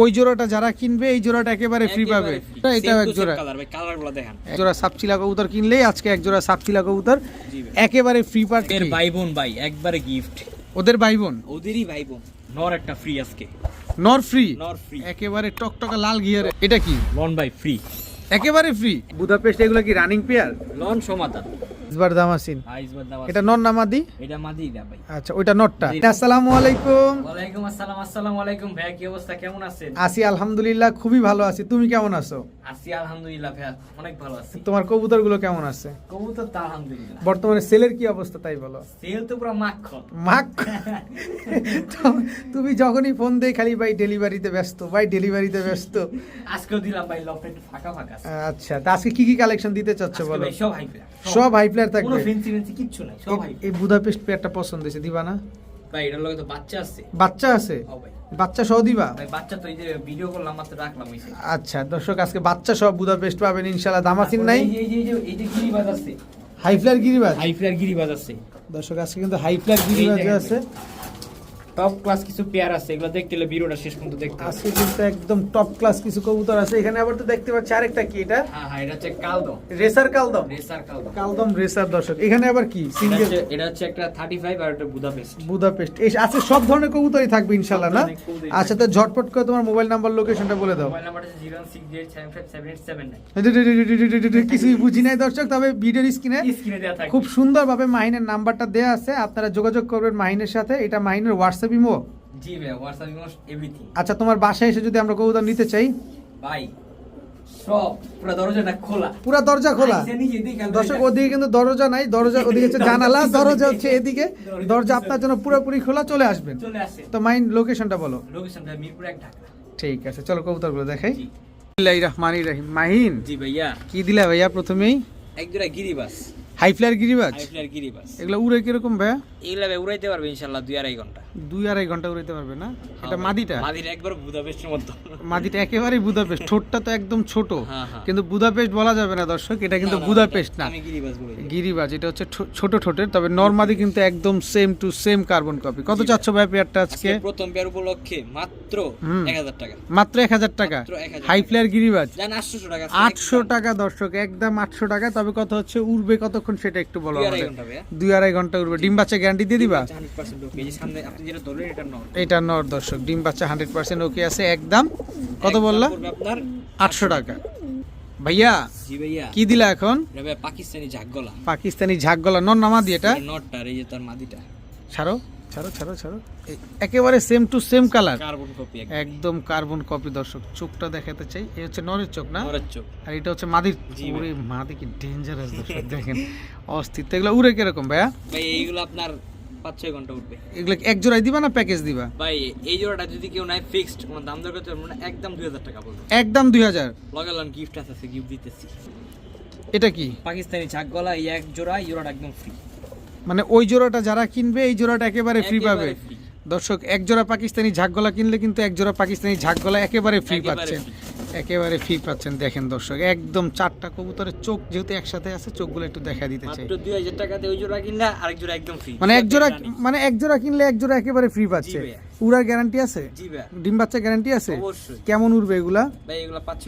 ওই জোড়াটা যারা কিনবে এই জোড়াটা একেবারে ফ্রি পাবে। এটা এটাও এক জোড়া। কালার ভাই কালারগুলো দেখেন। এক জোড়া সাপচিলা কবুতর কিনলেই আজকে এক জোড়া সাপচিলা কবুতর একেবারে ফ্রি পার এর ভাই বোন ভাই একবারে গিফট ওদের ভাই বোন ওদেরই ভাই বোন নর একটা ফ্রি আজকে। নর ফ্রি নর ফ্রি একেবারে টকটকা লাল গিয়ার এটা কি? লন ভাই ফ্রি একেবারে ফ্রি বুদাপেস্ট এগুলো কি রানিং পেয়ার লন সমাধান ইসবার দামাসিন। আইস এটা নর নামাদি এটা মাদি ভাই। আচ্ছা ওইটা নটটা জি। আসসালামু আলাইকুম। ওয়ালাইকুম আসসালাম আসসালামু আলাইকুম ভাইয়া কি অবস্থা কেমন আছেন? আছি আলহামদুলিল্লাহ খুবই ভালো আছি। তুমি কেমন আছো? আছি আলহামদুলিল্লাহ ভাইয়া অনেক ভালো আছি। তোমার কেমন আছে? কবুতর তো আলহামদুলিল্লাহ। বর্তমানে সেলের কি অবস্থা তাই বলো। সেল তো পুরো মাখন তুমি যখনই ফোন দেই খালি ভাই ডেলিভারিতে ব্যস্ত ভাই ডেলিভারিতে ব্যস্ত। আজকেও দিলাম ভাই লফট ফাঁকা ফাঁকা আচ্ছা তা আজকে কি কি কালেকশন দিতে চাচ্ছ আজকে বলো? ভাই সব হাই সব। হাই প্লেয়ার কোনো থাকবে। ফেন্সি ফেন্সি কিচ্ছু নাই সব এই- বুদাপেস্ট প্লেয়ারটা পছন্দ হয়েছে দিবা না? ভাই এটার লগে তো বাচ্চা আছে। বাচ্চা আছে? বাচ্চা সহ দিবা? ভাই বাচ্চা তো এই যে ভিডিও করলাম মাত্র রাখলাম হইছে আচ্ছা দর্শক আজকে বাচ্চা সব বুদাপেস্ট পাবেন ইনশাআল্লাহ। দামাসিন নাই? এই যে- এই যে- এই যে গিরিবাজ আছে। হাই ফ্লার গিরিবাজ? হাই গিরিবাজ আছে। দর্শক আজকে কিন্তু হাই ফ্লার গিরিবাজ আছে। টপ ক্লাস কিছু পেয়ার আছে এগুলো দেখতে হলে ভিডিওটা শেষ পর্যন্ত দেখতে আজকে কিন্তু একদম টপ ক্লাস কিছু কবুতর আছে এখানে আবার তো দেখতে পাচ্ছি আরেকটা কি এটা? হ্যাঁ হ্যাঁ এটা হচ্ছে কালদম। রেসার কালদম? রেসার কালদম। কালদম রেসার দর্শক এখানে আবার কি? সিঙ্গেল এটা হচ্ছে একটা 35 আর একটা বুদাপেস্ট বুদাপেস্ট এই আজকে সব ধরনের কবুতরই থাকবে ইনশাআল্লাহ না? আচ্ছা তো ঝটপট করে তোমার মোবাইল নাম্বার লোকেশনটা বলে দাও। মোবাইল নাম্বার হচ্ছে 01687577879 কিছুই বুঝি নাই দর্শক তবে ভিডিওর স্ক্রিনে স্ক্রিনে দেওয়া থাকবে। খুব সুন্দরভাবে মাহিনের নাম্বারটা দেয়া আছে আপনারা যোগাযোগ করবেন মাহিনের সাথে এটা মাহিনের হোয়াটসঅ্যাপ ইমো? জি ভাই হোয়াটসঅ্যাপ ইমো এভরিথিং আচ্ছা তোমার বাসায় এসে যদি আমরা কবুতর নিতে চাই? ভাই সব দরজাটা খোলা। পুরা দরজা খোলা? আইসা নিজে দেখে আনতে দর্শক ওদিকে কিন্তু দরজা নাই দরজা ওদিকে হচ্ছে জানালা দরজা হচ্ছে এদিকে। দরজা আপনার জন্য পুরোপুরি খোলা চলে আসবেন। তো লোকেশনটা বলো। লোকেশনটা মিরপুর এক ঢাকা। ঠিক আছে চলো কবুতরগুলো দেখাই। জি। বিসমিল্লাহির রহমানির রহিম। মাহিন জি ভাইয়া। কি দিলা ভাইয়া প্রথমেই? এক জোড়া গিরিবাস। হাই ফ্লার গিরিবাজ? হাই এগুলো উড়ে কীরকম ভাইয়া? এগুলা ভাই উড়াইতে পারবে ইনশাআল্লাহ দুই আড়াই ঘণ্টা। দুই আড়াই ঘণ্টা উড়াইতে পারবে না? এটা হ্যাঁ, মাদিটা? মাদির একবার বুদাপেস্টের মতো। মাদিটা একেবারেই বুদাপেস্ট ঠোঁটটা তো একদম ছোট। হ্যাঁ, হ্যাঁ। কিন্তু বুদাপেস্ট বলা যাবে না দর্শক এটা কিন্তু বুদাপেস্ট না। গিরিবাজ এটা হচ্ছে ছোট ঠোঁটের তবে নর্মাদি কিন্তু একদম same to same carbon copy কত চাচ্ছ ভাই পেয়ারটা আজকে? প্রথম পেয়ার উপলক্ষে মাত্র হুম। 1000 টাকা। মাত্র এক হাজার টাকা। মাত্র 1000 হাই ফ্লার গিরিবাজ। 800 টাকা আটশো টাকা দর্শক একদম আটশো টাকা তবে কত হচ্ছে উড়বে কতক্ষণ সেটা একটু বলো দুই আড়াই ঘণ্টা উড়বে। ডিম বাচ্চা গ্যারান্টি দিয়ে দিবা? 100% ওকে এই যে সামনে আপনি যেটা ধরলেন এটা নর। দর্শক। ডিম বাচ্চা হান্ড্রেড পার্সেন্ট ওকে আছে একদম। কত বললা? আটশো টাকা। ভাইয়া কি দিলা এখন? পাকিস্তানি ঝাক গলা। পাকিস্তানি ঝাক গলা। নর নামা দিয়ে এটা নটটা এই যে তার মাদিটা। ছাড়ো। ছাড়ো ছাড়ো ছাড়ো। একেবারে same to same colour carbon copy একদম। কার্বন কপি দর্শক। চোখটা দেখাতে চাই। এই হচ্ছে নরের চোখ না? নরের চোখ। আর এটা হচ্ছে মাদির ওরে মাদি কি ডেঞ্জারাস দর্শক দেখেন। অস্থির এগুলো উড়ে কীরকম ভাইয়া? ভাই এইগুলো আপনার পাঁচ ছয় ঘণ্টা উঠবে। এগুলো এক জোড়াই দিবা না প্যাকেজ দিবা? ভাই এই জোড়াটা যদি কেউ নাই ফিক্সড কোনো দাম দর করতে পারব না একদম দুই হাজার টাকা বলব। একদম দুই হাজার। লগে লন গিফট আছে গিফট দিতেছি। এটা কি? পাকিস্তানি ঝাকগলা এই এক জোড়া এই জোড়াটা একদম ফ্রি মানে ওই জোড়াটা যারা কিনবে এই জোড়াটা একেবারে ফ্রি পাবে। দর্শক এক জোড়া পাকিস্তানি ঝাঁক গলা কিনলে কিন্তু এক জোড়া পাকিস্তানি ঝাঁক গলা একেবারে ফ্রি পাচ্ছেন। একেবারে ফ্রি পাচ্ছেন দেখেন দর্শক একদম চারটা কবুতরের চোখ যেহেতু একসাথে আছে চোখগুলো একটু দেখা দিতে চাই। মাত্র দুই হাজার টাকাতে ওই জোড়া কিনলে আরেক জোড়া একদম ফ্রি মানে এক জোড়া মানে এক জোড়া কিনলে এক জোড়া একেবারে ফ্রি পাচ্ছে। উড়ার গ্যারান্টি আছে? ডিম বাচ্চা গ্যারান্টি আছে? অবশ্যই। কেমন উড়বে এগুলা? ভাই এগুলো পাঁচ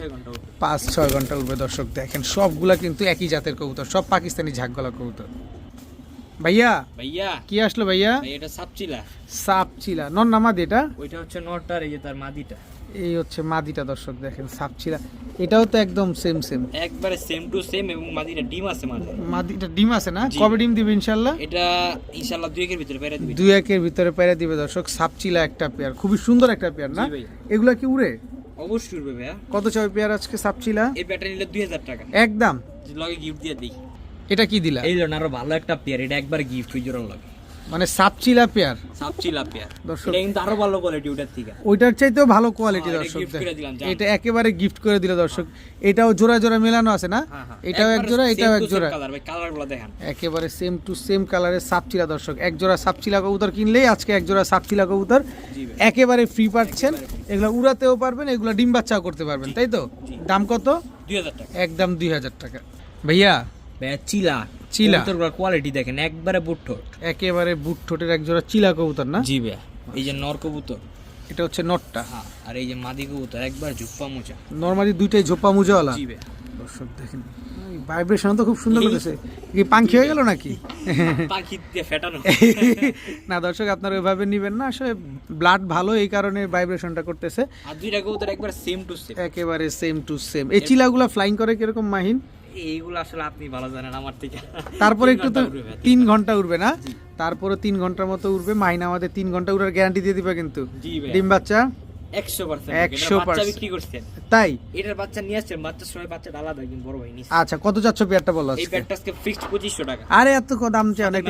ছয় ঘণ্টা উঠবে দর্শক দেখেন সবগুলা কিন্তু একই জাতের কবুতর সব পাকিস্তানি ঝাকগলা কবুতর। ভাইয়া? ভাইয়া। কি আসলো ভাইয়া? এটা সাপচিলা। সাপ চিলা নন নামাদ এটা? ওইটা হচ্ছে নটার এই যে তার মাদিটা। এই হচ্ছে মাদিটা দর্শক দেখেন সাপ চিলা এটাও তো একদম সেম সেম একবারে সেম টু সেম এবং মাদিটা ডিম আছে মাঝে। মাদিটা ডিম আছে না? কবে ডিম দিবে ইনশাল্লাহ এটা ইনশাআল্লাহ দুই একের ভিতরে পেরে দিবি। দুই একের ভিতরে পেরে দিবে দর্শক সাপ চিলা একটা পেয়ার। খুবই সুন্দর একটা পেয়ার না। এগুলা কি উড়ে? অবশ্যই উঠবে ভাইয়া। কত চাই পেয়ার আজকে সাপচিলা? এই ব্যাটারি নিলে দুই হাজার টাকা। একদম। লগে গিফট দিয়ে দিই। এটা কি দিলা? এই জন্য আরও ভালো একটা পেয়ার এটা একবার গিফট ওই জোড়ার লগে। মানে সাপ চিলা পেয়ার? সাপচিলা পেয়ার। দর্শক- এটা কিন্তু আরও ভালো কোয়ালিটি ওটার থেকে। ওইটার চাইতেও ভালো কোয়ালিটি হ্যাঁ, দর্শক। এটা একেবারে গিফট করে দিল দর্শক। এটাও জোড়া জোড়া মেলানো আছে না? হ্যাঁ, হ্যাঁ। এটাও এক জোড়া এটাও এক জোড়া। কালারগুলো দেখেন। একেবারে সেম টু সেম কালারের সাপচিলা দর্শক। এক জোড়া সাপচিলা কবুতর কিনলেই আজকে এক জোড়া সাপচিলা কবুতর একেবারে ফ্রি পাচ্ছেন। এগুলো উড়াতেও পারবেন এগুলো ডিম বাচ্চাও করতে পারবেন তাই তো? দাম কত? দুই হাজার টাকা। একদম দুই হাজার টাকা। ভাইয়া চিলা। চিলা। কোয়ালিটি দেখেন একবারে বুট্টো একেবারে বুট ঠোঁটের এক জোড়া চিলা কবুতর না? জি ভাইয়া এই যে নর কবুতর। এটা হচ্ছে নটটা। হ্যাঁ আর এই যে মাদি কবুতর একবার ঝুপ্পা মোচা। নর্মালি দুইটাই ঝোপা মুজাওয়ালা জি ভাইয়া। দর্শক দেখেন ভাইব্রেশন তো খুব সুন্দর করেছে কি পাঙ্খি হয়ে গেল নাকি? পাখি দিয়ে ফেটানো। না দর্শক আপনারা ওইভাবে নেবেন না। আসলে ব্লাড ভালো এই কারণে ভাইব্রেশনটা করতেছে। আর দুইটা কবুতর একবার সেম টু সেম একেবারে সেম টু সেম এই চিলাগুলা ফ্লাইং করে কীরকম মাহিন? এইগুলো আসলে আপনি ভালো জানেন আমার থেকে। তারপরে তিন একটু তো ঘণ্টা উড়বে। ভাইয়া, তিন ঘণ্টা উঠবে না? তারপরে তিন ঘণ্টার মতো উঠবে মাহিন আমাদের তিন ঘণ্টা উড়ার গ্যারান্টি দিয়ে দিবে কিন্তু। ডিম বাচ্চা? একশো পার্সেন্ট 100% একশো বাচ্চা বিক্রি করছেন? তাই? এটার বাচ্চা নিয়ে আসছেন বাচ্চাটা আলাদা বড় ভাই আচ্ছা কত যাচ্ছ পেয়ারটা বলো এই আজকে? ফিক্সড পঁচিশশো টাকা। আরে এত দাম চাই অনেক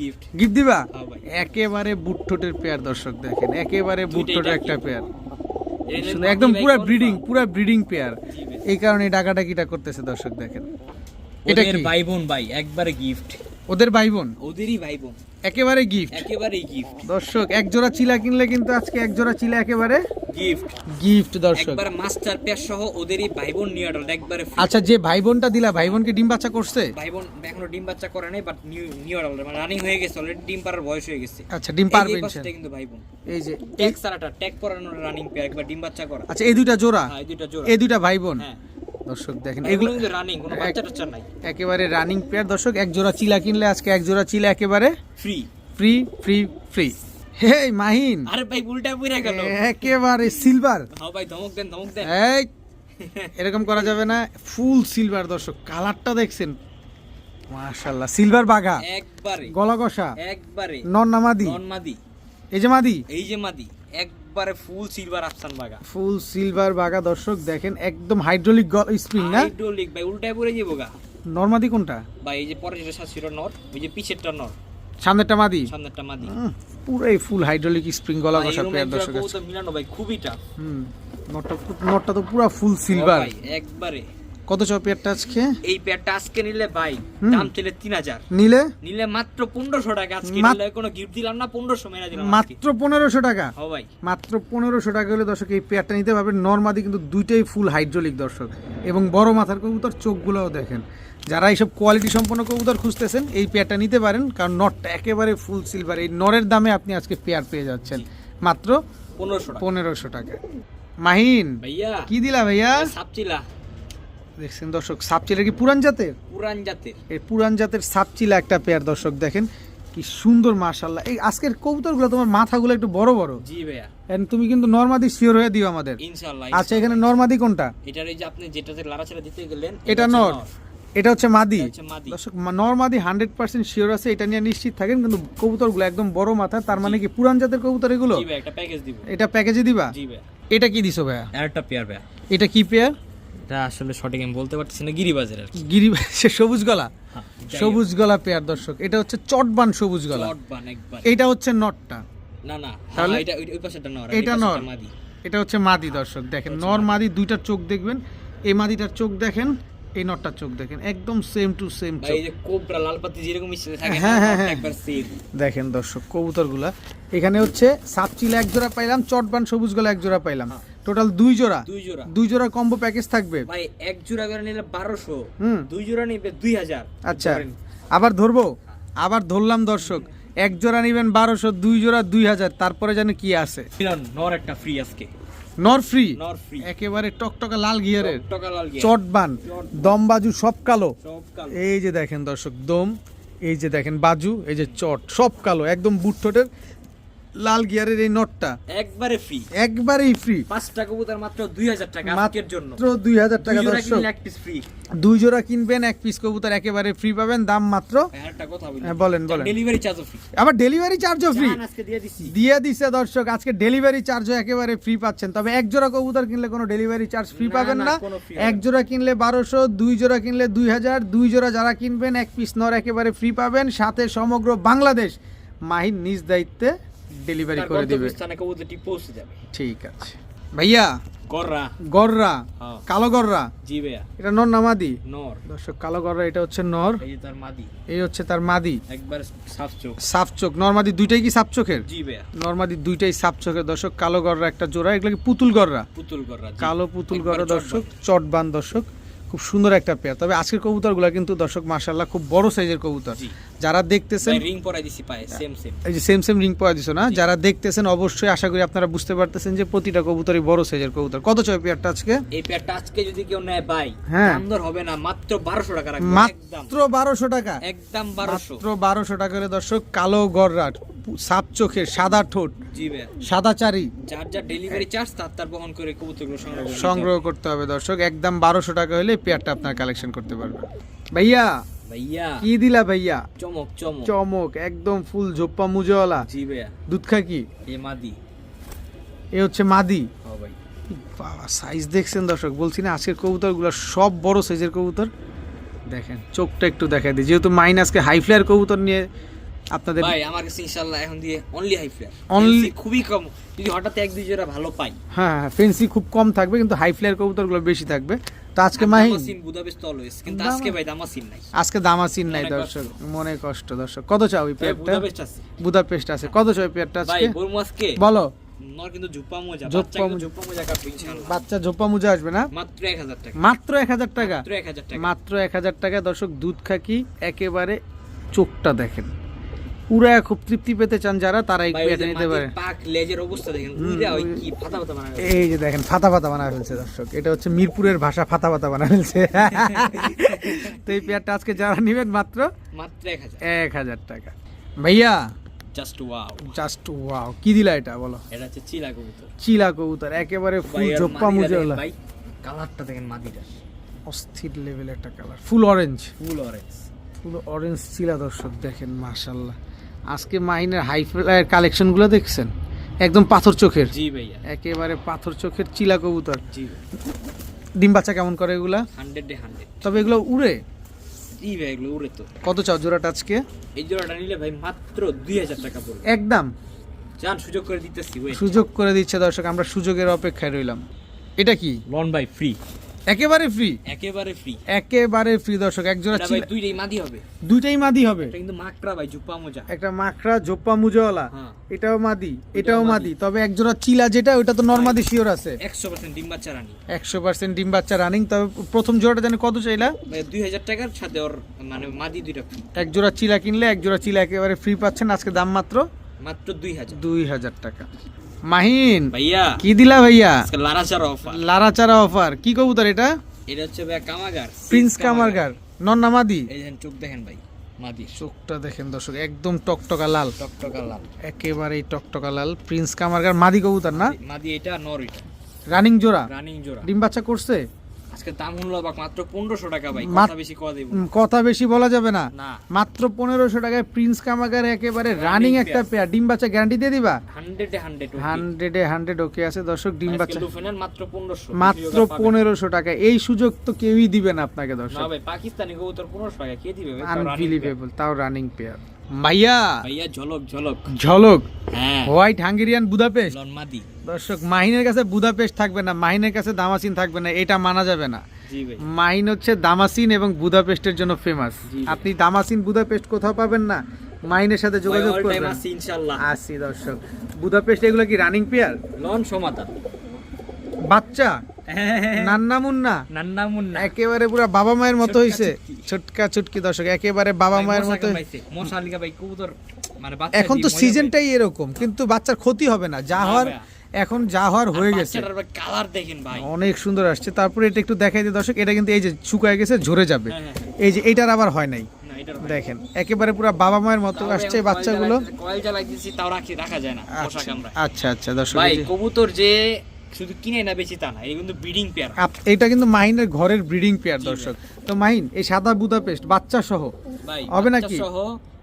গিফট গিফট দিবা? হ্যাঁ। একেবারে বুটঠোটের পেয়ার দর্শক দেখেন। একেবারে বুটঠোটের। একটা পেয়ার। একদম পুরা ব্রিডিং পুরা ব্রিডিং পেয়ার এই কারণে ডাকাডাকিটা করতেছে দর্শক দেখেন। এটা? ভাই বোন ভাই একবারে গিফট ওদের ভাই বোন ওদেরই ভাই বোন একেবারে গিফট একেবারে গিফট দর্শক এক জোড়া চিলা কিনলে কিন্তু আজকে এক জোড়া চিলা একেবারে গিফট গিফট দর্শক। একবার মাস্টার পেয়ার সহ ওদেরই ভাই বোন নিয়ে আডাল একবারে আচ্ছা যে ভাই বোনটা দিলা ভাই বোনকে ডিম বাচ্চা করছে? ভাই বোন এখনও ডিম বাচ্চা করে নাই বাট নিউ নিউ আডাল মানে রানিং হয়ে গেছে অলরেডি ডিম পাড়ার বয়স হয়ে গেছে। আচ্ছা ডিম পারবে পাশটা কিন্তু ভাই বোন এই যে ট্যাগ সারাটা ট্যাগ করানো রানিং পেয়ার একবার ডিম বাচ্চা করা। আচ্ছা এই দুইটা জোড়া? হ্যাঁ এই দুইটা জোড়া। এই দুইটা ভাই বোন হ্যাঁ। দর্শক দেখেন এগুলো কিন্তু রানিং কোনো বাচ্চা টাচ্চা নাই। একেবারে রানিং পেয়ার দর্শক এক জোড়া চিলা কিনলে আজকে এক জোড়া চিলা একেবারে ফ্রি ফ্রি ফ্রি ফ্রি হে মাহিন। আরে ভাই উল্টা পুরে গেল। একেবারে সিলভার হ্যাঁ ভাই ধমক দেন ধমক দেন। এই এরকম করা যাবে না। ফুল সিলভার দর্শক। কালারটা দেখছেন? মাশাল্লাহ সিলভার বাঘা। একবারে। গলা কষা। একবারে। নন নামাদি নন মাদি। এই যে মাদি। এই যে মাদি একবারে ফুল সিলভার আফসান বাগা। ফুল সিলভার বাঘা দর্শক দেখেন একদম হাইড্রোলিক স্প্রিং না? হাইড্রোলিক ভাই উল্টায় পড়ে যাব গা। নর্মাদি কোনটা? ভাই এই যে পরে যেটা সাতশিটা নর ওই যে পিছেরটা নর। সামনেরটা মাদি? সামনেরটা মাদি। পুরাই ফুল হাইড্রোলিক স্প্রিং গলা কষা পেয়ার দর্শক আছে মিলানো ভাই খুবই টাফ হুম নটটা নটটা তো পুরা ফুল সিলভার ভাই একবারে। কত চ পেয়ারটা আজকে? এই পেয়ারটা আজকে নিলে ভাই। দাম চলে তিন হাজার। নিলে? নিলে মাত্র পনেরোশো টাকা আজকে। নিলে কোনো গিফট দিলাম না পনেরোশো মেরা দিলাম মাত্র পনেরোশো টাকা? ও ভাই। মাত্র পনেরোশো টাকা হলে দর্শক এই পেয়ারটা নিতে পারবেন। নর্মাদি কিন্তু দুইটাই ফুল হাইড্রোলিক দর্শক। এবং বড় মাথার কবুতর চোখগুলোও দেখেন। যারা এইসব কোয়ালিটি সম্পন্ন কবুতর খুঁজতেছেন এই পেয়ারটা নিতে পারেন কারণ নটটা একেবারে ফুল সিলভার এই নরের দামে আপনি আজকে পেয়ার পেয়ে যাচ্ছেন। মাত্র পনেরোশো পনেরোশো টাকা। মাহিন ভাইয়া। কি দিলা ভাইয়া? সাপচিলা। দেখছেন দর্শক সাপচিলা কি পুরান জাতের? পুরান জাতের। এই পুরান জাতের সাপচিলা একটা পেয়ার দর্শক দেখেন কি সুন্দর মাশাল্লাহ এই আজকের কবুতরগুলো তোমার মাথাগুলো একটু বড় বড়। জি ভাইয়া। তুমি কিন্তু নর্মাদি শিওর হয়ে দিও আমাদের। ইনশাল্লাহ আচ্ছা এখানে নর্মাদি কোনটা? এটার এই যে আপনি যেটাতে লাড়াচাড়া দিতে গেলেন এটা নর। এটা হচ্ছে মাদি। দর্শক নর্মাদি হান্ড্রেড পার্সেন্ট শিওর আছে এটা নিয়ে নিশ্চিত থাকেন কিন্তু কবুতরগুলো একদম বড় মাথা তার মানে কি পুরান জাতের কবুতর এগুলো? জি প্যাকেজ এটা প্যাকেজে দিবা? এটা কি দিছো ভাইয়া? একটা পেয়ার ভাইয়া। এটা কি পেয়ার এটা আসলে সঠিক আমি বলতে পারছি না গিরিবাজের আর কি। সবুজ গলা। হ্যাঁ, সবুজ গলা পেয়ার দর্শক। এটা হচ্ছে চটবান সবুজ গলা। চটবান একবার। এটা হচ্ছে নটটা। না না তাহলে? হ্যাঁ, এটা ওই- ওই নর এটা নর। এটা হচ্ছে মাদি দর্শক। দেখেন নর মাদি দুইটা চোখ দেখবেন। এই মাদিটার চোখ দেখেন। এই নটটার চোখ দেখেন একদম সেম টু সেম চোখ। এই যে কোবরা লাল পাতি যেরকম মিশে থাকে হ্যাঁ, হ্যাঁ, হ্যাঁ। একবার সেম দেখেন দর্শক কবুতরগুলা। এখানে হচ্ছে সাপচিলা এক জোড়া পাইলাম চটবান সবুজ গলা এক জোড়া পাইলাম। টোটাল দুই জোড়া। দুই জোড়া। দুই জোড়া কম্বো প্যাকেজ থাকবে। ভাই এক জোড়া করে নিলে বারোশো। হুম। দুই জোড়া নিবে দুই হাজার। আচ্ছা। আবার ধরবো? আবার ধরলাম দর্শক এক জোড়া নিবেন বারোশো দুই জোড়া দুই হাজার তারপরে জানি কি আছে? নর একটা ফ্রি আজকে। নর ফ্রি নর ফ্রি একেবারে টকটকা লাল গিয়ারের। চটবান দম বাজু সব কালো। সব কালো। এই যে দেখেন দর্শক দম। এই যে দেখেন বাজু এই যে চট সব কালো একদম বুট ঠোঁটের। লাল গিয়ারের এই নটটা একবারে ফ্রি একবারেই ফ্রি পাঁচটা কবুতর মাত্র দুই হাজার টাকা আজকের জন্য। মাত্র দুই হাজার টাকা দর্শক। এক পিস ফ্রি দুই জোড়া কিনবেন এক পিস কবুতর একেবারে ফ্রি পাবেন দাম মাত্র একটা কথা বলি। হ্যাঁ, বলেন, বলেন। ডেলিভারি চার্জও ফ্রি আবার ডেলিভারি চার্জও ফ্রি আজকে দিয়ে দিছি দিয়ে দিছে দর্শক আজকে ডেলিভারি চার্জও একেবারে ফ্রি পাচ্ছেন। তবে এক জোড়া কবুতর কিনলে কোনো ডেলিভারি চার্জ ফ্রি পাবেন না, এক জোড়া কিনলে বারোশো দুই জোড়া কিনলে দুই হাজার দুই জোড়া যারা কিনবেন এক পিস নর একেবারে ফ্রি পাবেন। সাথে সমগ্র বাংলাদেশ মাহিন নিজ দায়িত্বে ডেলিভারি করে দিবে। গন্তব্যস্থানে পৌঁছে যাবে। ঠিক আছে। ভাইয়া কররা গররা হ্যাঁ। কালো গররা। জি ভাইয়া। এটা নর নামাদি নর। দর্শক কালো গররা এটা হচ্ছে নর। এই তার মাদি। এই হচ্ছে তার মাদি। একবার সাফ চোখ। সাপ চোখ। নর্মাদি দুইটাই কি সাপ চোখের? জি ভাইয়া। নর্মাদি দুইটাই সাপ চোখের। দর্শক কালো গররা একটা জোড়া এগুলো কি পুতুল গররা? পুতুল কররা জি। কালো পুতুল চটবান। দর্শক চটবান দর্শক। খুব সুন্দর একটা পেয়ার তবে আজকের কবুতরগুলো কিন্তু দর্শক মার্শাল্লাহ খুব বড় সাইজের কবুতর। যারা দেখতেছেন রিং পরাই দিছি পায়ে সেম সেম এই যে সেম সেম রিং পরাই দিছো না? যারা দেখতেছেন অবশ্যই আশা করি আপনারা বুঝতে পারতেছেন যে প্রতিটা কবুতরই বড় সাইজের কবুতর। কত ছয় পেয়ারটা আজকে? এই পেয়ারটা আজকে যদি কেউ নেয় ভাই হ্যাঁ। দাম হবে না মাত্র বারোশো টাকা রাখব একদম। মাত্র বারোশো টাকা। একদম বারোশো। মাত্র বারোশো টাকা করে দর্শক কালো গররাট সাপ চোখের সাদা ঠোঁট সাদা চারি। যার যার ডেলিভারি চার্জ তার তার বহন করে কবুতরগুলো সংগ্রহ সংগ্রহ করতে হবে দর্শক। একদম বারোশো টাকা হলে পেয়ারটা আপনার কালেকশন করতে পারবেন। ভাইয়া ভাইয়া। কি দিলা ভাইয়া? চমক চমক। চমক একদম ফুল জোপ্পা মুজওয়ালা। জি ভাইয়া। দুধ খা কি? এ মাদি। এ হচ্ছে মাদি। হ্যাঁ ভাই। বাবা সাইজ দেখছেন দর্শক বলছি না আজকের কবুতরগুলো সব বড় সাইজের কবুতর। দেখেন চোখটা একটু দেখা দিই যেহেতু মাইনাসকে হাই ফ্লায়ার কবুতর নিয়ে আপনাদের ভাই আমার কাছে ইনশাআল্লাহ এখন দিয়ে অনলি হাই ফ্লেয়ার অনলি খুবই কম। যদি হঠাৎ এক দুই জোড়া ভালো পাই। হ্যাঁ হ্যাঁ ফেন্সি খুব কম থাকবে কিন্তু হাই ফ্লায়ার কবুতরগুলো বেশি থাকবে। তো আজকে দামাসিন বুদাপেস্ট অলওয়েজ কিন্তু আজকে ভাই দামাসিন নাই। আজকে দামাসিন নাই দর্শক মনে কষ্ট দর্শক। কত চাও ওই তবে পেয়ারটা বুদাপেস্ট আছে। বুদাপেস্ট আছে। কত চাও ওই পেয়ারটা ভাই আজকে বলমু আজকে? বলো। নর কিন্তু ঝুপ্পা মোজা ঝোপ্পা বাচ্চা ঝোপা মুজা আসবে না? মাত্র 1000 টাকা। মাত্র এক হাজার টাকা? মাত্র 1000 টাকা। মাত্র এক হাজার টাকা দর্শক দুধ খাকি একেবারে চোখটা দেখেন। পুরা খুব তৃপ্তি পেতে চান যারা তারা এই যে নিতে পারে। পাক লেজের অবস্থা দেখেন হুম, ওই কি ফাটা ফাটা বানায় এই যে দেখেন ফাতা ফাতা বানা ফেলছে দর্শক। এটা হচ্ছে মিরপুরের ভাষা ফাতা ফাতা বানা ফেলছে। তো এই পেয়ারটা আজকে যারা নেবেন মাত্র মাত্র 1000 এক হাজার টাকা। ভাইয়া জাস্ট ওয়াও জাস্ট ওয়াও কি দিলা এটা বলো? এটা হচ্ছে চিলা কবুতর। চিলা কবুতর একেবারে ফুল জোপ্পা দেখেন ভাই কালারটা দেখেন মাদিটা অস্থির লেভেল একটা colour full orange full orange পুরো অরেঞ্জ চিলা দর্শক দেখেন মাশাল্লাহ আজকে মাইনের হাই ফ্লাইয়ের কালেকশনগুলো দেখছেন? একদম পাথর চোখের। জি ভাইয়া। একেবারে পাথর চোখের চিলা কবুতর। জি ডিম বাচ্চা কেমন করে এগুলা? 100 ডে 100 তবে এগুলো উড়ে? জি ভাই এগুলো উড়ে তো। কত চাও জোড়াটা আজকে? এই জোড়াটা নিলে ভাই মাত্র 2000 টাকা পড়বে। একদম। জান সুযোগ করে দিতেছি ওই সুযোগ করে দিচ্ছে দর্শক আমরা সুযোগের অপেক্ষায় রইলাম। এটা কি? লন বাই ফ্রি একেবারে ফ্রি একেবারে ফ্রি একেবারে ফ্রি দর্শক। এক জোড়া চিলা- দুইটাই মাদি হবে। দুইটাই মাদি হবে? এটা কিন্তু মাকড়া ভাই জুপ্পা মোজা। একটা মাকড়া জোপ্পা মুজওয়ালা। হ্যাঁ। এটাও মাদি এটাও মাদি। তবে এক জোড়া চিলা যেটা ওটা তো নর্মাদি শিওর আছে। 100% ডিম বাচ্চা রানী একশো পার্সেন্ট ডিম বাচ্চা রানিং তবে প্রথম জোড়াটা জানি কত চাইলা? ভাই 2000 টাকার সাথে ওর মানে মাদি দুইটা এক জোড়া চিলা কিনলে এক জোড়া চিলা একেবারে ফ্রি পাচ্ছেন। আজকে দাম মাত্র মাত্র 2000 দুই হাজার টাকা। মাহিন ভাইয়া কি দিলা ভাইয়া? লারাচার অফার লারাচারা অফার কি কবুতর এটা? এটা হচ্ছে ভাই কামাগার প্রিন্স কামারগার না মাদি? এই দেখেন চোখ দেখেন ভাই মাদি। চোখটা দেখেন দর্শক একদম টকটকা লাল। টকটকা লাল। একেবারেই টকটকা লাল। প্রিন্স কামারগার মাদি কবুতর না? মাদি এটা নর এটা। রানিং জোড়া? রানিং জোড়া। ডিম বাচ্চা করছে? আজকে দাম হলো মাত্র 1500 টাকা ভাই কথা বেশি দেব কথা বেশি বলা যাবে না। মাত্র পনেরোশো টাকায় প্রিন্স কামারগার একেবারে রানিং একটা পেয়ার ডিম বাচ্চা গ্যারান্টি দিয়ে দিবা? 100 এ 100 হান্ড্রেডে হান্ড্রেড ওকে আছে। দর্শক ডিম বাচ্চা মাত্র 1500 মাত্র পনেরোশো টাকা। এই সুযোগ তো কেউই দিবে না আপনাকে না দর্শক। ভাই পাকিস্তানি কবুতর 1500 টাকা কে দিবে। আনবিলিভেবল তাও রানিং পেয়ার ভাইয়া। ভাইয়া ঝলক ঝলক। ঝলক? হ্যাঁ। White Hungarian Budapest? লন মাদি দর্শক মাহিনের কাছে বুদাপেস্ট থাকবে না মাহিনের কাছে দামাসিন থাকবে না এটা মানা যাবে না। মাহিন হচ্ছে দামাসিন এবং বুদাপেস্টের জন্য ফেমাস। আপনি দামাসিন বুদাপেস্ট কোথাও পাবেন না মাহিনের সাথে যোগাযোগ করবেন। ইনশাআল্লাহ আসি দর্শক। বুদাপেস্ট এগুলো কি রানিং পেয়ার লন সমাতা বাচ্চা? নান্না মুন্না নান্না মুন্না একেবারে পুরো বাবা মায়ের মতো হইছে। ছুটকি। দর্শক একেবারে বাবা মায়ের মতো মশালিকা ভাই কবুতর মানে এখন তো সিজনটাই এরকম কিন্তু বাচ্চার ক্ষতি হবে না। যা হওয়ার এখন যা হওয়ার হয়ে গেছে। কালার দেখেন ভাই। অনেক সুন্দর আসছে। তারপরে এটা একটু দেখাই দিই দর্শক এটা কিন্তু এই যে শুকায় গেছে ঝরে যাবে। হ্যাঁ, হ্যাঁ, এই যে এইটার আবার হয় নাই। দেখেন একেবারে পুরো বাবা মায়ের মতো আসছে বাচ্চাগুলো। কয়েল জ্বালাই দিছি তাও রাখি রাখা যায় না আচ্ছা আচ্ছা আচ্ছা দর্শক ভাই কবুতর যে শুধু কিনে না বেশি তা না। এই কিন্তু ব্রিডিং পেয়ার এটা কিন্তু মাহিনের ঘরের ব্রিডিং পেয়ার দর্শক। তো মাহিন এই সাদা বুদাপেস্ট বাচ্চা সহ ভাই হবে নাকি? সহ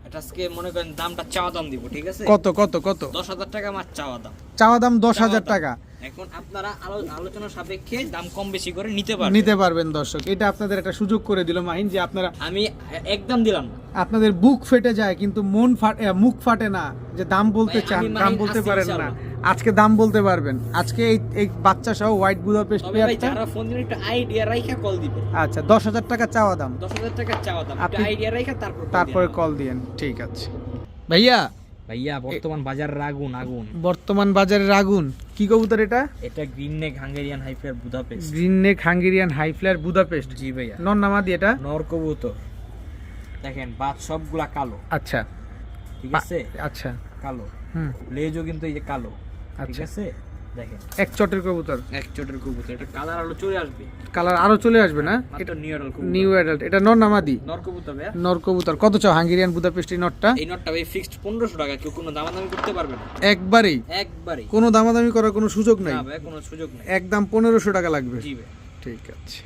এটা আজকে মনে করেন দামটা চাওয়া দাম দিব ঠিক আছে? কত কত কত? দশ হাজার টাকা আমার চাওয়া দাম। চাওয়া দাম দশ হাজার। টাকা। এখন আপনারা আলো- আলোচনা সাপেক্ষে দাম কম বেশি করে নিতে পারবেন। নিতে পারবেন দর্শক। এটা আপনাদের একটা সুযোগ করে দিল মাহিন যে আপনারা আমি একদম দিলাম আপনাদের বুক ফেটে যায় কিন্তু মন ফাটে মুখ ফাটে না যে দাম বলতে চান দাম বলতে পারেন না। আজকে দাম বলতে পারবেন। আজকে এই এই বাচ্চা সহ হোয়াইট বুদাপেস্ট পেয়ারটা যারা ফোন একটু আইডিয়া রাইখা কল দিবেন আচ্ছা দশ হাজার টাকা চাওয়া দাম। দশ হাজার টাকা চাওয়া দাম। আপনি- আইডিয়া রাইখা তারপর তারপরে। কল দিয়েন। ঠিক আছে। ভাইয়া ভাইয়া বর্তমান বাজারের আগুন আগুন। বর্তমান বাজারের আগুন কি কবুতর এটা? এটা green neck Hungarian highflyer Budapest green neck Hungarian high flyer Budapest জি ভাইয়া। নর নামাদি এটা? নর কবুতর। দেখেন বাদ সবগুলা কালো। আচ্ছা। ঠিক আছে? আচ্ছা। কালো। হুম। লেজও কিন্তু এই যে কালো। ঠিক আচ্ছা। আছে? দেখেন। এক চটের কবুতর। এক চোটের কবুতর। এটা কালার চলে আসবে। কালার আরও চলে আসবে না? এটা নিউ অ্যাডাল্ট নিউ অ্যাডাল্ট এটা নর নামাদি নর কবুতর নর কবুতর। কত চাও হাঙ্গেরিয়ান বুদাপেস্ট নটটা এই নটটা ভাই ফিক্সড টাকা। কেউ কোনো দামাদামি করতে পারবে না। একবারেই? একবারে কোনো দামাদামি করার কোনো সুযোগ নাই? না ভাই কোনো সুযোগ নেই। একদম টাকা লাগবে। জি ভাই ঠিক আছে।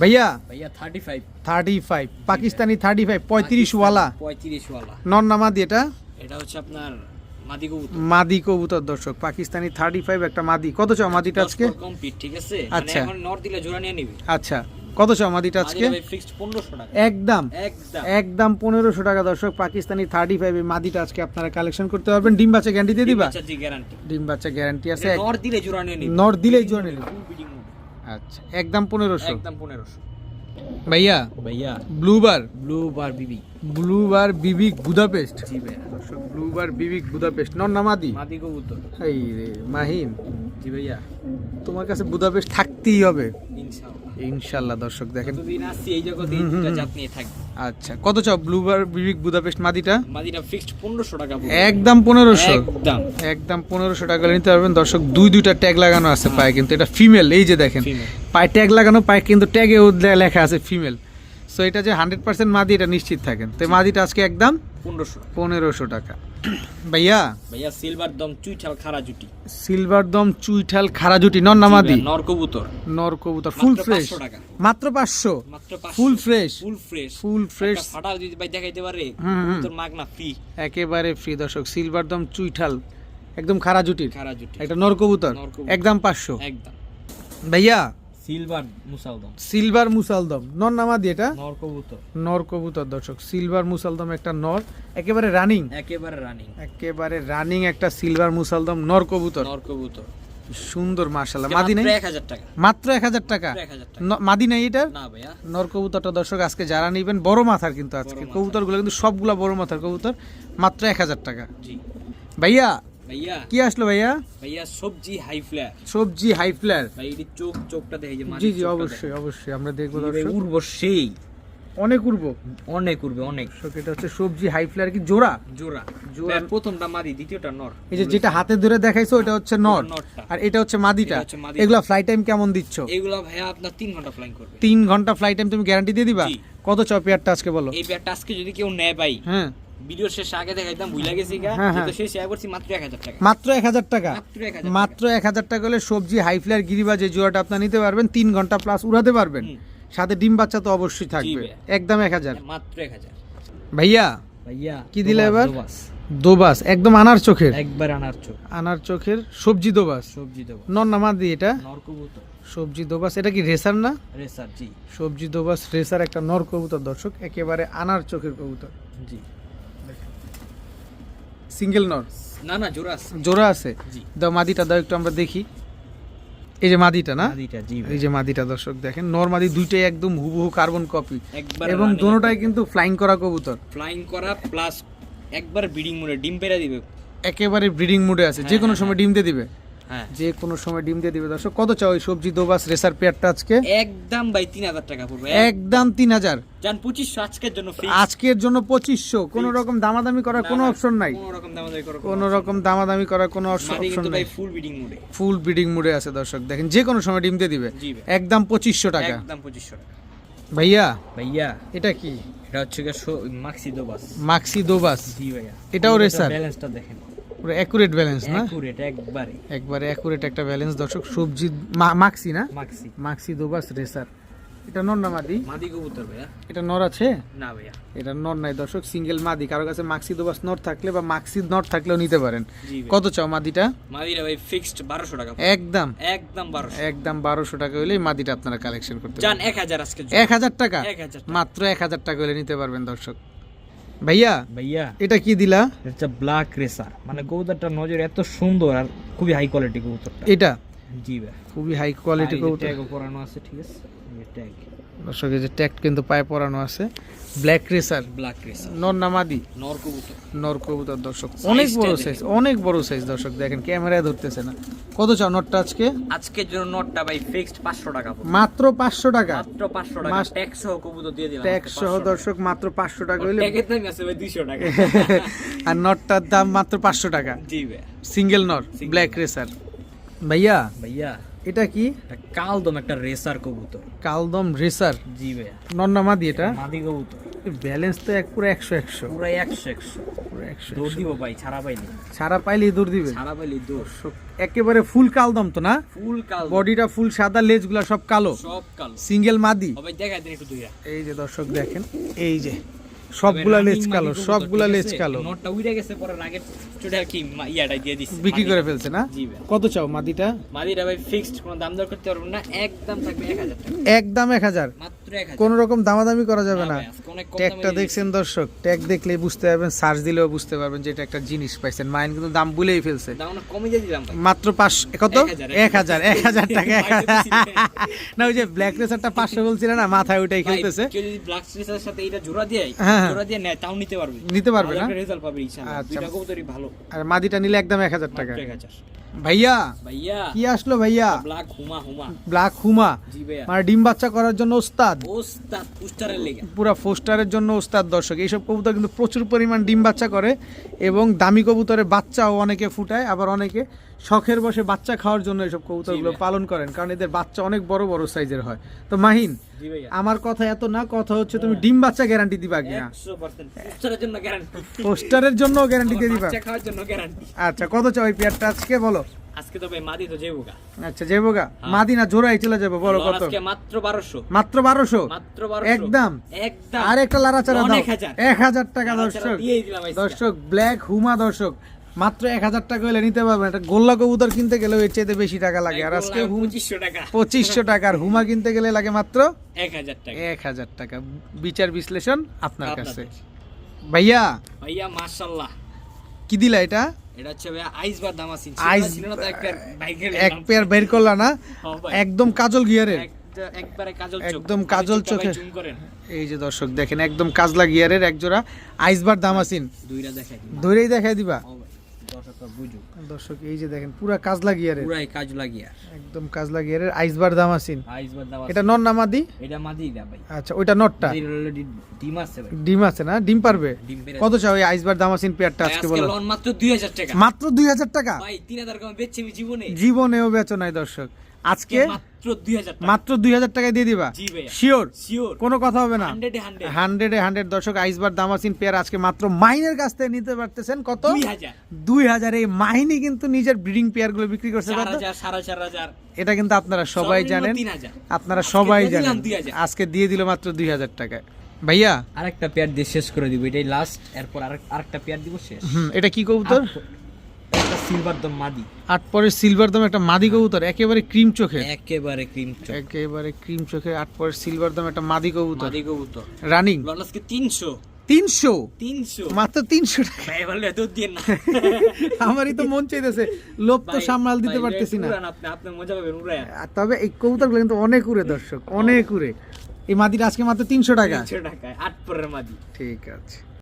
ভাইয়া? ভাইয়া thirty five thirty five Pakistani thirty five পঁয়ত্রিশ ওয়ালা। পঁয়ত্রিশ ওয়ালা। নন নামাদি এটা? এটা হচ্ছে আপনার মাদি কবুতর। দর্শক পাকিস্তানি থার্টি ফাইভ একটা মাদি। কত চাও মাদিটা আজকে? ঠিক আছে? মানে আচ্ছা। এখন নর দিলে জোড়া নিয়ে নিবি। আচ্ছা কত চাও মাদিটা আজকে? একদম। একদম। একদম পনেরোশো টাকা দর্শক পাকিস্তানি থার্টি ফাইভ মাদিটা আজকে আপনারা কালেকশন করতে পারবেন। ডিম বাচ্চা গ্যারান্টি দিয়ে দিবা? আচ্ছা ডিম বাচ্চা গ্যারান্টি আছে। নর দিলে জোড়া নিয়ে নর দিলেই জোড়া নিয়ে। আচ্ছা একদম পনেরোশো। একদম পনেরোশো। ভাইয়া ভাইয়া ব্লুবার ব্লু বার বিবি ব্লুবার বিবি বুদাপেস্ট জি ভাইয়া ব্লু ব্লুবার বিবি বুদাপেস্ট নন নামাদি মাদি? কবুতর। এই রে মাহিম। জি ভাইয়া তোমার কাছে বুদাপেস্ট থাকতেই হবে। ইনশাআল্লাহ। ইনশাল্লাহ দর্শক দেখেন। যতদিন আসছি এই জগতে এই হুম, দুটা হুম, জাত নিয়ে থাকবে। আচ্ছা কত চাও ব্লুবার বিবিক বুদাপেস্ট মাদিটা? মাদিটা ফিক্সড পনেরোশো টাকা একদম পনেরোশো। একদম। একদম পনেরোশো টাকা হলে নিতে পারবেন। দর্শক দুই দুইটা ট্যাগ লাগানো আছে পায়ে কিন্তু এটা ফিমেল এই যে দেখেন। পায়ে ট্যাগ লাগানো পায়ে কিন্তু ট্যাগেও লেখা আছে ফিমেল সো এটা যে হান্ড্রেড পার্সেন্ট মাদি এটা নিশ্চিত থাকেন। তো মাদিটা আজকে একদম পনেরোশো পনেরোশো টাকা। ভাইয়া? ভাইয়া সিলভার দম চুইঠাল খারা জুটি। সিলভার দম চুইঠাল খারাজুটি নর নামাদি নর কবুতর। নর কবুতর ফুল মাত্র 500 টাকা। মাত্র পাঁচশো? মাত্র full fresh? Full fresh. Full fresh. ফাটাও যদি ভাই দেখাইতে পারে। তোর মাগ না ফ্রি একেবারে ফ্রি দর্শক। সিলভার দম চুইঠাল একদম খারাজুটির খারা জুটি। একটা নর কবুতর। একদম পাঁচশো। একদম। ভাইয়া সিলভার মুসালদম। সিলভার মুসালদম। নর নামাদি এটা? নর কবুতর। নর কবুতর দর্শক। সিলভার মুসালদম একটা নর একেবারে রানিং। একেবারে রানিং। একেবারে রানিং একটা সিলভার মুসালদম নর কবুতর। নর কবুতর। সুন্দর মাশাল্লাহ মাদি নাই? এক হাজার টাকা। মাত্র এক হাজার টাকা? মাদি নাই এটার না ভাইয়া। নর কবুতরটা দর্শক আজকে যারা নিবেন বড় মাথার কিন্তু আজকে। কবুতরগুলো কিন্তু সবগুলা বড় মাথার কবুতর মাত্র এক হাজার টাকা। জি। ভাইয়া ভাইয়া? কি আসলো ভাইয়া? ভাইয়া সবজি হাই ফ্ল্যার সবজি হাই ফ্লায়ার ভাই এটি চোখ চোখটা দেখে যে জি জি অবশ্যই অবশ্যই আমরা দেখব দেখে। দর্শক। সেই। অনেক উড়বো। অনেক উড়বে অনেক। এটা হচ্ছে সবজি হাই ফ্লায়ার কি? জোড়া? জোড়া। জোড়া। প্রথমটা মাদি দ্বিতীয়টা নর। এই যে যেটা হাতে ধরে দেখাইছো এটা হচ্ছে নর আর এটা হচ্ছে মাদিটা। এগুলা ফ্লাই টাইম কেমন দিচ্ছ? এগুলা ভাইয়া আপনার তিন ঘণ্টা ফ্লাইং করবে। তিন ঘণ্টা ফ্লাই টাইম তুমি গ্যারান্টি দিয়ে দিবা? কত চাও পেয়ারটা আজকে বলো? এই পেয়ারটা আজকে যদি কেউ নেয় ভাই হ্যাঁ। ভিডিওর শেষে আগে দেখাইতাম ভুলে গেছি গা হ্যাঁ, হ্যাঁ। কিন্তু শেষে শেয়ার করছি মাত্র এক হাজার টাকা। মাত্র এক হাজার টাকা? মাত্র এক হাজার মাত্র এক হাজার টাকা হলে সবজি হাই ফ্লায়ার গিরিবা যে জোয়াটা আপনার নিতে পারবেন তিন ঘণ্টা প্লাস উড়াতে পারবেন। সাথে ডিম বাচ্চা তো অবশ্যই থাকবে। একদম এক হাজার। টাকা। মাত্র এক হাজার। ভাইয়া ভাইয়া কি দিলে এবার? দোবাস। দোবাস একদম আনার চোখের। একবার আনার চোখ। আনার চোখের সবজি দোবাস। সবজি দেবো নন নামাদি এটা? নর সবজি দোবাস এটা কি রেসার না? রেসার জি। সবজি দোবাস রেসার একটা নর কবুতর দর্শক একেবারে আনার চোখের কবুতর। জি। সিঙ্গেল নর? না না জোড়া আছে। জোড়া আছে? জি। দাও মাদিটা দাও একটু আমরা দেখি। এই যে মাদিটা না? এই যে মাদিটা দর্শক দেখেন নর মাদি দুইটাই একদম হুবহু কার্বন কপি একবার এবং দুটোটাই কিন্তু ফ্লাইং করা কবুতর। ফ্লাইং করা প্লাস একবার ব্রিডিং মোডে ডিম পেড়া দিবে। একেবারে ব্রিডিং মোডে আছে। যে হ্যাঁ, কোনো হ্যাঁ, সময় ডিম দিয়ে দিবে। হ্যাঁ যে কোনো সময় ডিম দিয়ে দিবে। দর্শক কত চাও ওই সবজি দোবাস রেসার পেয়ারটা আজকে? একদম ভাই তিন হাজার টাকা পড়বে। একদম তিন হাজার। জান পঁচিশশো আজকের জন্য ফ্রি আজকের জন্য পঁচিশশো। কোনো রকম দামাদামি করার কোনো অপশন নাই। কোনো রকম দামাদামি করার কোনো রকম দামাদামি করার কোনো মাদি অপশন কিন্তু নাই। ভাই ফুল ব্রিডিং মোডে ফুল ব্রিডিং মুডে আছে দর্শক। দেখেন যে কোনো সময় ডিম দিয়ে দিবে। একদম পঁচিশশো টাকা। একদম পঁচিশশো টাকা। ভাইয়া? ভাইয়া এটা কি? এটা হচ্ছে মাক্সি দোবাস। মাক্সি দোবাস। জি ভাইয়া। এটাও রেসার। ব্যালেন্সটা দেখেন। পুরো অ্যাকুরেট ব্যালেন্স না? অ্যাকুরেট একবারে। একবারে অ্যাকুরেট একটা ব্যালেন্স দর্শক সবজি মাক্সি না? মাক্সি। মাক্সি দোবাস রেসার। এটা নর না মাদি? মাদি কবুতর ভাইয়া। এটা নর আছে? না ভাইয়া। এটা নর নাই দর্শক সিঙ্গেল মাদি। কারও কাছে মাক্সি দোবাস নর থাকলে বা মাক্সি নর থাকলেও নিতে পারেন। কত চাও মাদিটা? মাদিরা ভাই ফিক্সড বারোশো টাকা। একদম। একদম বারোশো। একদম বারোশো টাকা হলে এই মাদিটা আপনারা কালেকশন করতে এক হাজার আজকে এক হাজার টাকা। মাত্র এক হাজার টাকা হলে নিতে পারবেন দর্শক। ভাইয়া ভাইয়া। এটা কি দিলা? এটা ব্ল্যাক রেসার মানে কবুতরটা নজর এত সুন্দর আর খুবই হাই কোয়ালিটি কবুতরটা। এটা? জি ভাই। খুবই হাই কোয়ালিটি কবুতর। ট্যাগও করানো আছে ঠিক আছে? ট্যাগ দর্শক এই যে ট্যাগ কিন্তু পায়ে পরানো আছে। Black racer black racer. নর নামাদি। নর কবুতর। নর কবুতর দর্শক অনেক বড় সাইজ অনেক বড় সাইজ দর্শক দেখেন ক্যামেরায় ধরতেছে না। কত চাও নটটা আজকে? আজকের জন্য নটটা ভাই ফিক্সড পাঁচশো টাকা মাত্র পাঁচশো টাকা? মাত্র পাঁচশো টাকা। মাস- ট্যাক্স সহ কবুতর দিয়ে দিলাম। ট্যাক্স সহ দর্শক মাত্র পাঁচশো টাকা হইলে। ট্যাগের দাম আছে ভাই দুইশো টাকা। আর নটটার দাম মাত্র পাঁচশো টাকা। জি ভাই। সিঙ্গেল নট ব্ল্যাক রেসার ভাইয়া? ভাইয়া। এটা কি? কালদম একটা রেসার কবুতর। কালদম রেসার? জি ভাইয়া। নর নামাদি এটা? মাদি কবুতর। ব্যালেন্স তো এক পুরো একশো একশো। পুরো একশো একশো। পুরো একশো দৌড় দিব ভাই ছাড়া পাইনি সারা পাইলেই দূর দিবে? ছাড়া পাইলি দৌড়। একেবারে ফুল কালদম তো না? ফুল কাল বডিটা ফুল সাদা লেজগুলা সব কালো। সব কালো। সিঙ্গেল মাদি। ভাই দেখাই দিন একটু দুইটা। এই যে দর্শক দেখেন এই যে। সবগুলা লেজ কালো সবগুলা লেজ কালো। নোটটা উইড়ে গেছে পরে রাগের চুড়ে কি ইয়াটা দিয়ে দিছি বিক্রি করে ফেলছে না? কত চাও মাদিটা মাদিটা ভাই ফিক্সড কোনো দাম দর করতে পারব না একদম থাকবে এক হাজার টাকা। একদম এক হাজার। মাত্র এক হাজার কোন রকম দামাদামি করা যাবে না ট্যাগটা দেখছেন দর্শক ট্যাগ দেখলে বুঝতে পারবেন সার্চ দিলেও বুঝতে পারবেন যে এটা একটা জিনিস পাইছেন। মাইন কিন্তু দাম বলেই ফেলছে। মাত্র পাঁচ কত? এক হাজার, এক হাজার। টাকা। না ওই যে ব্ল্যাক রেসারটা পাঁচশো বলছিল না মাথায় ওইটাই খেলতেছে। যদি ব্ল্যাক স্ট্রেসের সাথে এটা জোড়া দিয়ে হ্যাঁ, হ্যাঁ। জোড়া দিয়ে নেয় তাও নিতে পারবে। নিতে পারবে না? রেজাল্ট পাবে ইনশাআল্লাহ। আচ্ছা। দুইটা ভালো। আর মাদিটা নিলে একদম এক হাজার টাকা। এক হাজার। ভাইয়া ভাইয়া। কি আসলো ভাইয়া? ব্ল্যাক হুমা হুমা। ব্ল্যাক হুমা? জি ভাইয়া। মানে ডিম বাচ্চা করার জন্য ওস্তাদ? ওস্তাদ পুস্টারের লেগে। পুরা ফোস্টারের জন্য ওস্তাদ দর্শক। এইসব কবুতর কিন্তু প্রচুর পরিমাণ ডিম বাচ্চা করে এবং দামি কবুতরের বাচ্চাও অনেকে ফুটায় আবার অনেকে শখের বসে বাচ্চা খাওয়ার জন্য এইসব কবুতরগুলো পালন করেন কারণ এদের বাচ্চা অনেক বড় বড় সাইজের হয়। তো মাহিন আমার কথা এত না কথা হচ্ছে তুমি ডিম বাচ্চা গ্যারান্টি দিবা কিনা পুস্টারের জন্য গ্যারান্টি দিয়ে দিবা? খাওয়ার জন্য গ্যারান্টি আচ্ছা কত চাও এই পেয়ারটা আজকে বলো? আজকে তো ভাই মাদি তো আচ্ছা যাব গা মাদিনা জোড়াই চলে যাব বলো কত? আজকে মাত্র বারোশো। মাত্র বারোশো? মাত্র বারোশো। একদম? একদম। আর একটা লারাচারা দাও। অনেক হাজার। এক হাজার টাকা দর্শক। দর্শক ব্ল্যাক হুমা দর্শক। মাত্র এক হাজার টাকা হলে নিতে পারবেন। একটা গোল্লা কবুতর কিনতে গেলে এর চাইতে বেশি টাকা লাগে। আর আজকে পঁচিশশো টাকা। পঁচিশশো টাকার হুমা কিনতে গেলে লাগে মাত্র এক হাজার টাকা। এক হাজার টাকা। বিচার বিশ্লেষণ আপনার কাছে। ভাইয়া ভাইয়া মাশাল্লাহ কি দিলা এটা? হচ্ছে আইস আছে আইস- এক পেয়ার বের করলা না? হ্যাঁ একদম কাজল গিয়ারের। একদম কাজল চোখে। এই যে দর্শক দেখেন একদম কাজলা গিয়ারের এক জোড়া আইসবার দামাসিন। দুইটা দেখাই দেখাই দিবা? ভাই, দর্শকরা বুঝুক। দর্শক এই যে দেখেন পুরা কাজ লাগিয়ারে পুরাই কাজ লাগিয়ার একদম কাজ লাগিয়ারের আইসবার দামাসিন। আইস বার দাম এটা নর মাদি এটা মাদিটা ভাই। আচ্ছা ওইটা নটটা? ডিম আছে ভাই। ডিম আছে না? ডিম পারবে? কত চাও এই আইসবার দামাসিন পেয়ারটা আজকে বলো? মাত্র 2000 টাকা। মাত্র দুই হাজার টাকা? ভাই 3000 কম বেচছি জীবনে। জীবনেও বেচো নাই দর্শক। আজকে মাত্র 2000 টাকা। মাত্র দুই হাজার টাকায় দিয়ে দিবা? শিওর শিওর কোনো কথা হবে না? 100 এ 100 হান্ড্রেডে হান্ড্রেড। দর্শক আইসবার দামাসিন পেয়ার আজকে মাত্র মাইনের কাছ থেকে নিতে পারতেছেন কত? দুই হাজার। এই মাইনি কিন্তু নিজের ব্রিডিং পেয়ারগুলো বিক্রি করছে কত? 4000 4500 এটা কিন্তু আপনারা সবাই জানেন। আপনারা সবাই জানেন। আজকে দিয়ে দিল মাত্র দুই হাজার টাকায়। ভাইয়া? আরেকটা পেয়ার দিয়ে শেষ করে দিব। এটাই লাস্ট এরপর আরেকটা পেয়ার দিব শেষ। হুম এটা কি কবুতর? একটা সিলভার দম মাদি। আট পরের সিলভার দাম একটা মাদি কবুতর একেবারে ক্রিম চোখে একেবারে ক্রিম চোখ। একেবারে ক্রিম চোখে আট পরের সিলভার দাম একটা মাদি কবুতর। মাদি কবুতর। রানিং ললাসকে 300 তিনশো? 300 মাত্র তিনশো টাকা। ভাই দিয়ে না। আমারই তো মন চাইতেছে লোভ তো সামাল দিতে পারতেছি না। তবে এই কবুতরগুলো কিন্তু অনেক উড়ে দর্শক অনেক উড়ে। এই মাদিটা আজকে মাত্র তিনশো টাকা। 300 টাকায় আট পরের মাদি। ঠিক আছে।